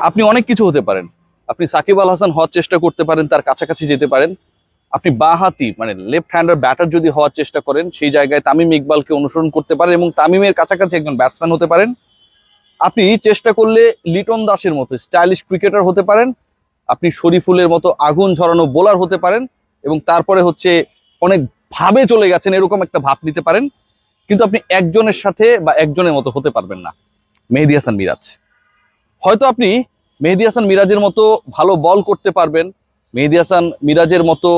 আপনি অনেক কিছু হতে পারেন। আপনি সাকিব আল হাসান হওয়ার চেষ্টা করতে পারেন, তার কাছাকাছি যেতে পারেন। আপনি বাহাতি মানে লেফট হ্যান্ডার ব্যাটার যদি হওয়ার চেষ্টা করেন, সেই জায়গায় তামিম ইকবালকে অনুসরণ করতে পারেন এবং তামিমের কাছাকাছি একজন ব্যাটসম্যান হতে পারেন। আপনি চেষ্টা করলে লিটন দাসের মতো স্টাইলিশ ক্রিকেটার হতে পারেন। আপনি শরীফুলের মতো আগুন ঝরানো বোলার হতে পারেন এবং তারপরে হচ্ছে অনেক ভাবে চলে গেছেন এরকম একটা ভাব নিতে পারেন। কিন্তু আপনি একজনের সাথে বা একজনের মতো হতে পারবেন না। মেহেদি হাসান মিরাজ। হয়তো আপনি মেহেদি হাসান মিরাজের মতো ভালো বল করতে পারবেন, মেহেদি হাসান মিরাজের মতো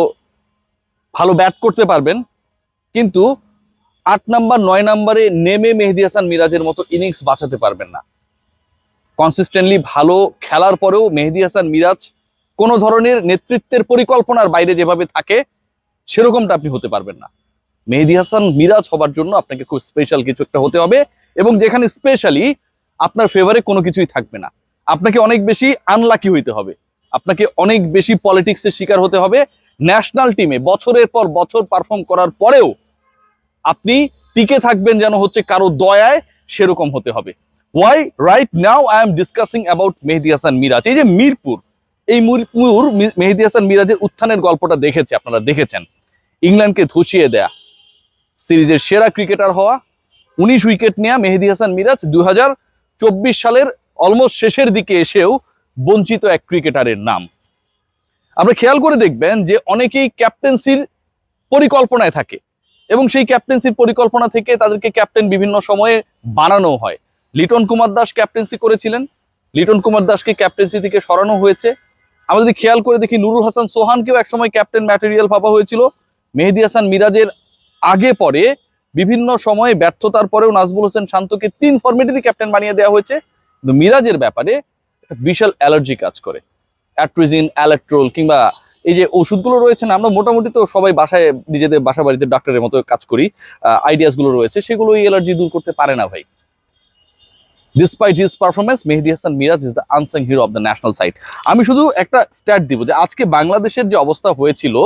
ভালো ব্যাট করতে পারবেন, কিন্তু আট নাম্বার, নয় নাম্বারে নেমে মেহেদি হাসান মিরাজের মতো ইনিংস বাঁচাতে পারবেন না। কনসিস্টেন্টলি ভালো খেলার পরেও মেহেদি হাসান মিরাজ কোনো ধরনের নেতৃত্বের পরিকল্পনার বাইরে যেভাবে থাকে, সেরকমটা আপনি হতে পারবেন না। মেহেদি হাসান মিরাজ হবার জন্য আপনাকে খুব স্পেশাল কিছু একটা হতে হবে এবং যেখানে স্পেশালি আপনার ফেভারে কোনো কিছুই থাকবে না। আপনাকে অনেক বেশি আনলাকি হইতে হবে। আপনাকে অনেক বেশি পলিটিক্সের শিকার হতে হবে। ন্যাশনাল টিমে বছরের পর বছর পারফর্ম করার পরেও আপনি টিকে থাকবেন যেন হচ্ছে কারও দয়ায় সেরকম হতে হবে। Why right now I am discussing about Mehidy Hasan Miraz. এই যে মিরপুর, এই মিরপুর মেহেদি হাসান মিরাজের উত্থানের গল্পটা দেখেছে, আপনারা দেখেছেন। ইংল্যান্ডকে ধসিয়ে দেয়া। সিরিজের সেরা ক্রিকেটার হওয়া, উনিশ উইকেট নেওয়া মেহেদি হাসান মিরাজ দুই হাজার চব্বিশ সালের অলমোস্ট শেষের দিকে এসেও বঞ্চিত এক ক্রিকেটারের নাম। আমরা খেয়াল করে দেখবেন যে অনেকেই ক্যাপ্টেন্সির পরিকল্পনায় থাকে এবং সেই ক্যাপ্টেন্সির পরিকল্পনা থেকে তাদেরকে ক্যাপ্টেন বিভিন্ন সময়ে বানানো হয়। লিটন কুমার দাস ক্যাপ্টেন্সি করেছিলেন। লিটন কুমার দাসকে ক্যাপ্টেন্সি থেকে সরানো হয়েছে। আমরা যদি খেয়াল করে দেখি, নুরুল হাসান সোহানকেও একসময় ক্যাপ্টেন ম্যাটেরিয়াল ভাবা হয়েছিল। মেহেদি হাসান মিরাজের আগে পরে বিভিন্ন সময়ে ব্যর্থতার পরেও নাজমুল হোসেন শান্তকে তিন ফরম্যাটেরই ক্যাপ্টেন বানিয়ে দেওয়া হয়েছে। কিন্তু মিরাজের ব্যাপারে বিশাল অ্যালার্জি কাজ করে। অ্যাট্রিজিন অ্যালেকট্রোল কিংবা এই যে ওষুধগুলো রয়েছে না, আমরা মোটামুটি তো সবাই বাসায়, নিজেদের বাসা বাড়িতে ডাক্তারের মতো কাজ করি আইডিয়াসগুলো রয়েছে সেগুলো এই অ্যালার্জি দূর করতে পারে না ভাই। Despite his performance Mehidy Hasan Miraz is the unsung hero of the national side আমি শুধু একটা স্ট্যাট দিব যে, আজকে বাংলাদেশের যে অবস্থা হয়েছিল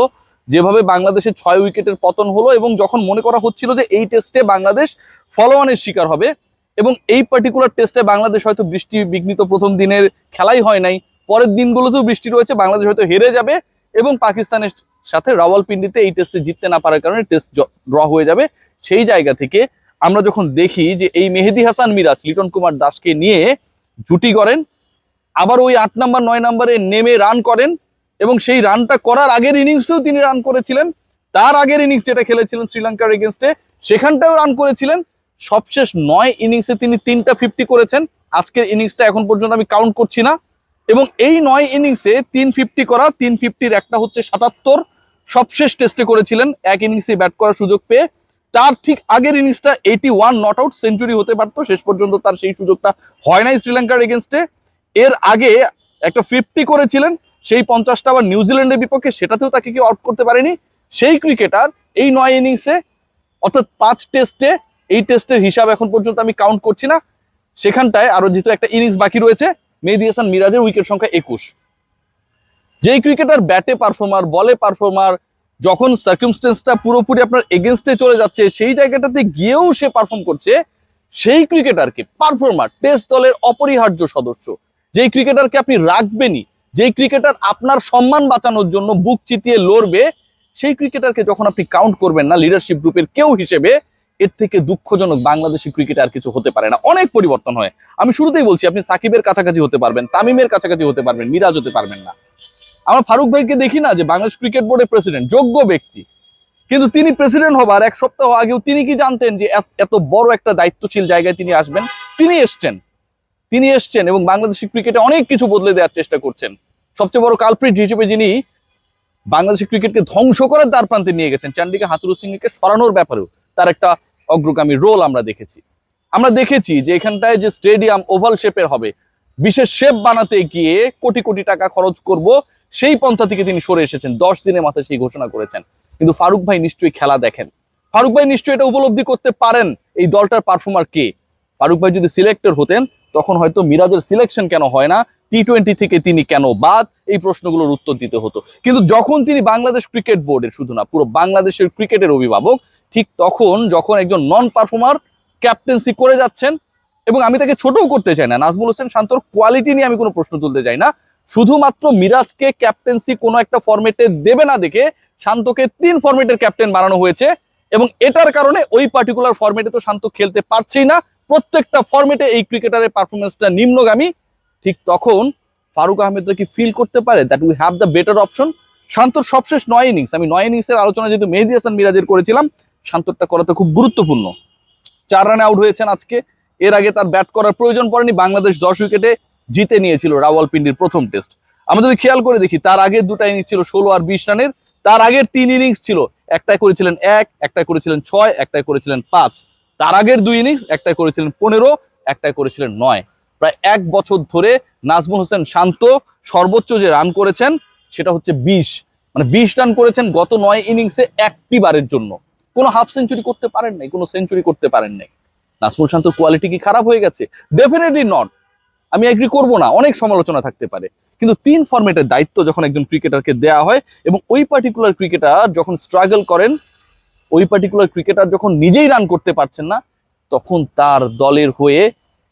যেভাবে বাংলাদেশের ছয় উইকেটের পতন হলো এবং যখন মনে করা হচ্ছিল যে এই টেস্টে বাংলাদেশ ফলোয়ানের শিকার হবে, এবং এই পার্টিকুলার টেস্টে বাংলাদেশ হয়তো বৃষ্টি বিঘ্নিত প্রথম দিনের খেলাই হয় নাই, পরের দিনগুলোতেও বৃষ্টি রয়েছে, বাংলাদেশ হয়তো হেরে যাবে, এবং পাকিস্তানের সাথে রাওয়ালপিন্ডিতে এই টেস্টে জিততে না পারার কারণে টেস্ট ড্র হয়ে যাবে। সেই জায়গা থেকে আমরা যখন দেখি যে এই মেহেদি হাসান মিরাজ, লিটন কুমার দাসকে নিয়ে জুটি করেন আবার ওই আট নাম্বার, নয় নাম্বারে নেমে রান করেন এবং সেই রানটা করার আগের ইনিংসেও তিনি রান করেছিলেন। তার আগের ইনিংস যেটা খেলেছিলেন শ্রীলঙ্কার এগেনস্টে সেখানটাও রান করেছিলেন। সবশেষ নয় ইনিংসে তিনি তিনটা ফিফটি করেছেন। আজকের ইনিংসটা এখন পর্যন্ত আমি কাউন্ট করছি না। এবং এই নয় ইনিংসে তিন ফিফটি করা, তিন ফিফটির একটা হচ্ছে সাতাত্তর। সবশেষ টেস্টে করেছিলেন। এক ইনিংসে ব্যাট করার সুযোগ পেয়ে। তার ঠিক আগের ইনিংসটা eighty one not out century হতে পারতো। শেষ পর্যন্ত তার সেই সুযোগটা হয় নাই শ্রীলঙ্কার এগেনস্টে এর আগে একটা ফিফটি করেছিলেন। সেই পঞ্চাশটা আবার নিউজিল্যান্ডের বিপক্ষে সেটাতেও তাকে কেউ আউট করতে পারেনি। সেই ক্রিকেটার এই নয় ইনিংসে অর্থাৎ পাঁচ টেস্টে এই টেস্টের হিসাব এখন পর্যন্ত আমি কাউন্ট করছি না। সেখানটায় আরও যেহেতু একটা ইনিংস বাকি রয়েছে, মেহেদি হাসান মিরাজের উইকেট সংখ্যা একুশ। যেই ক্রিকেটার ব্যাটে পারফর্মার বলে পারফর্মার যখন সার্কিমস্টেন্সটা পুরোপুরি আপনার এগেনস্টে চলে যাচ্ছে, সেই জায়গাটাতে গিয়েও সে পারফর্ম করছে, সেই ক্রিকেটারকে পারফর্মার টেস্ট দলের অপরিহার্য সদস্য। যেই ক্রিকেটারকে আপনি রাখবেনই যেই ক্রিকেটার আপনার সম্মান বাঁচানোর জন্য বুক চিতিয়ে লড়বে, সেই ক্রিকেটারকে যখন আপনি কাউন্ট করবেন না লিডারশিপ গ্রুপের কেউ হিসেবে, এর থেকে দুঃখজনক বাংলাদেশি ক্রিকেটে আর কিছু হতে পারে না। অনেক পরিবর্তন হয়। আমি শুরুতেই বলছি, আপনি সাকিবের কাছাকাছি হতে পারবেন, তামিমের কাছাকাছি হতে পারবেন, মিরাজ হতে পারবেন না। আমরা ফারুক ভাইকে দেখি না যে বাংলাদেশ ক্রিকেট বোর্ডের প্রেসিডেন্ট যোগ্য ব্যক্তি। কিন্তু তিনি প্রেসিডেন্ট হবার এক সপ্তাহ আগেও তিনি কি জানতেন যে এত- এত বড় একটা দায়িত্বশীল জায়গায় তিনি আসবেন? তিনি এসছেন। তিনি এসছেন এবং বাংলাদেশি ক্রিকেটে অনেক কিছু বদলে দেওয়ার চেষ্টা করছেন। সবচেয়ে বড় কালপ্রিট হিসেবে যিনি বাংলাদেশি ক্রিকেটকে ধ্বংস করার দ্বার প্রান্তে নিয়ে গেছেন, চান্ডিকা হাতুরু সিংকে সরানোর ব্যাপারেও তার একটা অগ্রগামী রোল আমরা দেখেছি। আমরা দেখেছি যে এখানটায় যে স্টেডিয়াম ওভাল শেপের হবে, বিশেষ শেপ বানাতে গিয়ে কোটি কোটি টাকা খরচ করব, সেই পন্থা থেকে তিনি সরে এসেছেন, দশ দিনের মাথায় সেই ঘোষণা করেছেন। কিন্তু ফারুক ভাই নিশ্চয়ই খেলা দেখেন। ফারুক ভাই নিশ্চয়ই এটা উপলব্ধি করতে পারেন এই দলটার পারফর্মার কে। ফারুক ভাই যদি সিলেক্টর হতেন, তখন হয়তো মিরাজের সিলেকশন কেন হয় না? টি টোয়েন্টি থেকে তিনি কেন বাদ? এই প্রশ্নগুলোর উত্তর দিতে হতো। কিন্তু যখন তিনি বাংলাদেশ ক্রিকেট বোর্ডের শুধু না, পুরো বাংলাদেশের ক্রিকেটের অভিভাবক, ঠিক তখন যখন একজন নন পারফর্মার ক্যাপ্টেন্সি করে যাচ্ছেন, এবং আমি তাকে ছোটও করতে চাই না, নাজমুল হোসেন শান্তর কোয়ালিটি নিয়ে আমি কোনো প্রশ্ন তুলতে চাই না, শুধুমাত্র মিরাজকে ক্যাপ্টেন্সি কোনো একটা ফরম্যাটে দেবে না দেখে শান্তকে তিন ফরম্যাটের ক্যাপ্টেন বানানো হয়েছে, এবং এটার কারণে ওই পার্টিকুলার ফর্মেটে তো শান্ত খেলতে পারছেই না প্রত্যেকটা ফর্মেটে এই ক্রিকেটারের পারফরমেন্সটা নিম্নগামী। ঠিক তখন ফারুক আহমেদরা কি ফিল করতে পারে? That we have the better option শান্তর সবশেষ নয় ইনিংস আমি নয় ইনিংসের আলোচনা যেহেতু মেহেদি হাসান মিরাজের করেছিলাম, শান্তরটা করাতে খুব গুরুত্বপূর্ণ। চার রানে আউট হয়েছেন আজকে। এর আগে তার ব্যাট করার প্রয়োজন পড়েনি। বাংলাদেশ দশ উইকেটে জিতে নিয়েছিল রাওয়ালপিন্ডির প্রথম টেস্ট আমরা যদি খেয়াল করে দেখি, তার আগের দুটা ইনিংস ছিল ষোলো আর বিশ রানের। তার আগের তিন ইনিংস ছিল। একটাই করেছিলেন এক একটাই করেছিলেন ছয় একটাই করেছিলেন পাঁচ। তার আগের দুই ইনিংস একটাই করেছিলেন পনেরো, একটাই করেছিলেন নয়। প্রায় এক বছর ধরে নাজমুল হোসেন শান্ত, সর্বোচ্চ যে রান করেছেন সেটা হচ্ছে বিশ। মানে বিশ রান করেছেন গত নয় ইনিংসে একটি বারের জন্য। কোনো হাফ সেঞ্চুরি করতে পারেন নাই, কোনো সেঞ্চুরি করতে পারেন নাই। নাজমুল শান্তর কোয়ালিটি কি খারাপ হয়ে গেছে? ডেফিনেটলি নট আমি এগ্রি করব না, অনেক সমালোচনা থাকতে পারে। কিন্তু তিন ফরম্যাটের দায়িত্ব যখন একজন ক্রিকেটারকে দেওয়া হয় এবং ওই পার্টিকুলার ক্রিকেটার যখন স্ট্রাগল করেন ওই পার্টিকুলার ক্রিকেটার যখন নিজেই রান করতে পারছেন না, তখন তার দলের হয়ে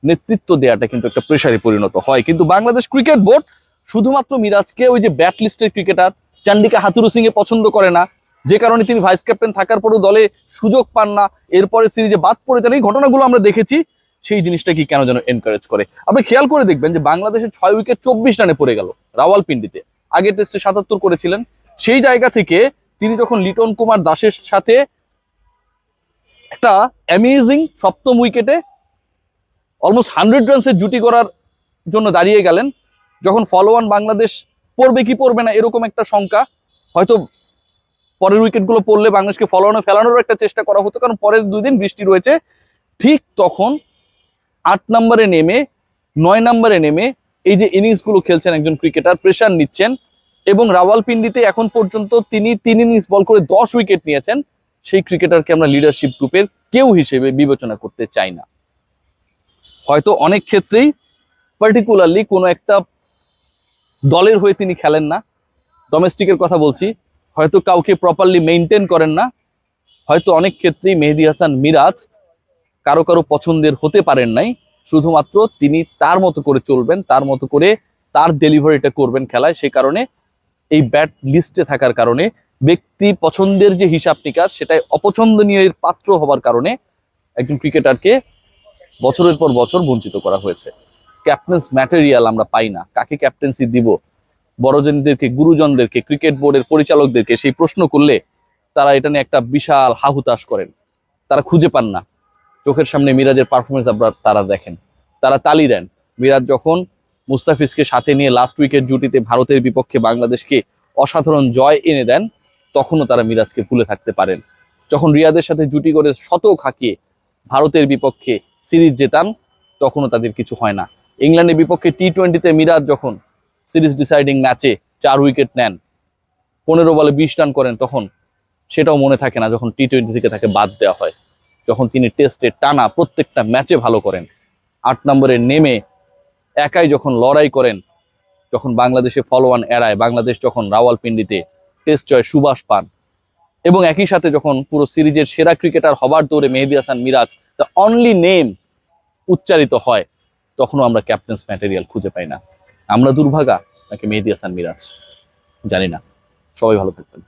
নেতৃত্ব দেওয়াটা কিন্তু একটা প্রেশারে পরিণত হয়। কিন্তু বাংলাদেশ ক্রিকেট বোর্ড শুধুমাত্র মিরাজকে ওই যে ব্যাট লিস্টের ক্রিকেটার চান্ডিকা হাতুরু সিং এ পছন্দ করে না। যে কারণে তিনি ভাইস ক্যাপ্টেন থাকার পরেও দলে সুযোগ পান না। এরপরে সিরিজে বাদ পড়ে যান। এই ঘটনাগুলো আমরা দেখেছি। সেই জিনিসটা কি কেন যেন এনকারেজ করে? আপনি খেয়াল করে দেখবেন যে বাংলাদেশের ছয় উইকেট চব্বিশ রানে পড়ে গেল রাওয়ালপিন্ডিতে। আগের টেস্টে সাতাত্তর করেছিলেন। সেই জায়গা থেকে তিনি যখন লিটন কুমার দাসের সাথে একটা অ্যামেজিং সপ্তম উইকেটে অলমোস্ট হান্ড্রেড রানসের জুটি করার জন্য দাঁড়িয়ে গেলেন, যখন ফলোয়ান বাংলাদেশ পড়বে কি পড়বে না এরকম একটা শঙ্কা, হয়তো পরের উইকেটগুলো পড়লে বাংলাদেশকে ফলোয়ানে ফেলানোর একটা চেষ্টা করা হতো, কারণ পরের দুই দিন বৃষ্টি রয়েছে। ঠিক তখন আট নম্বরে নেমে, নয় নম্বরে নেমে এই যে ইনিংসগুলো খেলছেন একজন ক্রিকেটার প্রেশার নিচ্ছেন। এবং রাওয়ালপিন্ডিতে এখন পর্যন্ত তিনি তিন ইনিংস বল করে দশ উইকেট নিয়েছেন। সেই ক্রিকেটারকে আমরা লিডারশিপ গ্রুপের কেউ হিসেবে বিবেচনা করতে চাই না। হয়তো অনেক ক্ষেত্রেই পার্টিকুলারলি কোনো একটা দলের হয়ে তিনি খেলেন না। ডোমেস্টিকের কথা বলছি। হয়তো কাউকে প্রপারলি মেনটেন করেন না। হয়তো অনেক ক্ষেত্রেই মেহেদি হাসান মিরাজ কারও কারও পছন্দের হতে পারেন নাই। শুধুমাত্র তিনি তার মতো করে চলবেন, তার মতো করে তার ডেলিভারিটা করবেন খেলায়। সেই কারণে এই ব্যাট লিস্টে থাকার কারণে ব্যক্তি পছন্দের যে হিসাব নিকাশ, সেটাই অপছন্দনীয় পাত্র হবার কারণে একজন ক্রিকেটারকে বছরের পর বছর বঞ্চিত করা হয়েছে। ক্যাপ্টেন্স ম্যাটেরিয়াল আমরা পাই না। কাকে ক্যাপ্টেন্সি দিব? বড়জনদেরকে, গুরুজনদেরকে ক্রিকেট বোর্ডের পরিচালকদেরকে সেই প্রশ্ন করলে তারা এটা নিয়ে একটা বিশাল হাহুতাশ করেন। তারা খুঁজে পান না। চোখের সামনে মিরাজের পারফরমেন্স আপনার তারা দেখেন। তারা তালি দেন। মিরাজ যখন মুস্তাফিজকে সাথে নিয়ে লাস্ট উইকেট জুটিতে ভারতের বিপক্ষে বাংলাদেশকে অসাধারণ জয় এনে দেন, তখনও তারা মিরাজকে ভুলে থাকতে পারেন। যখন রিয়াদের সাথে জুটি করে শতক হাঁকিয়ে ভারতের বিপক্ষে সিরিজ জেতান, তখনও তাদের কিছু হয় না। ইংল্যান্ডের বিপক্ষে টি টোয়েন্টিতে মিরাজ যখন সিরিজ ডিসাইডিং ম্যাচে চার উইকেট নেন, পনেরো বলে বিশ রান করেন, তখন সেটাও মনে থাকে না যখন টি টোয়েন্টি থেকে তাকে বাদ দেওয়া হয়। যখন তিনি টেস্টে টানা প্রত্যেকটা ম্যাচে ভালো করেন। আট নম্বরে নেমে একাই যখন লড়াই করেন, যখন বাংলাদেশে ফলোয়ান এড়ায়, বাংলাদেশ যখন রাওয়ালপিন্ডিতে টেস্ট জয় সুবাস পান, এবং একই সাথে যখন পুরো সিরিজের সেরা ক্রিকেটার হবার দৌড়ে Mehidy Hasan Miraz the only name উচ্চারিত হয়, তখনও আমরা ক্যাপ্টেন্স ম্যাটেরিয়াল খুঁজে পাই না। আমরা দুর্ভাগা নাকি মেহেদি হাসান মিরাজ? জানি না। সবাই ভালো থাকবেন।